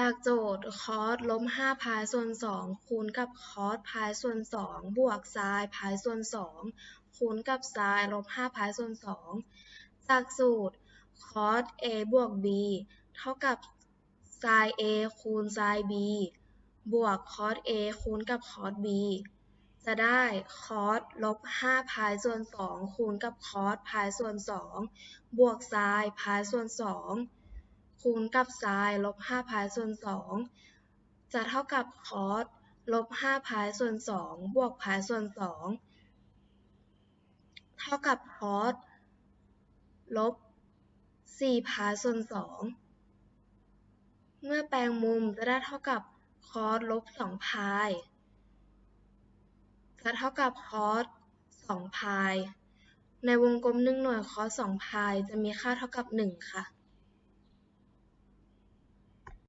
จากโจทย์คอสลบห้าพายส่วนสองคูณกับคอสพายส่วนสองบวกไซน์พายส่วนสองคูณกับไซน์ลบห้าพายส่วนสองจากสูตรคอส a บวก b เท่ากับไซน์ a คูณไซน์ b บวกคอส a คูณกับคอส b จะได้คอสลบห้าพายส่วนสองคูณกับคอสพายส่วนสองบวกไซน์พายส่วนสอง คูณกับไซน์ลบห้าพายส่วนสองจะเท่ากับคอสลบห้าพายส่วนสองบวกพายส่วนสองเท่ากับคอสลบสี่พายส่วนสองเมื่อแปลงมุมจะได้เท่ากับคอสลบสองพายจะเท่ากับคอสสองพายในวงกลมหนึ่งหน่วยคอสสองพายจะมีค่าเท่ากับหนึ่งค่ะ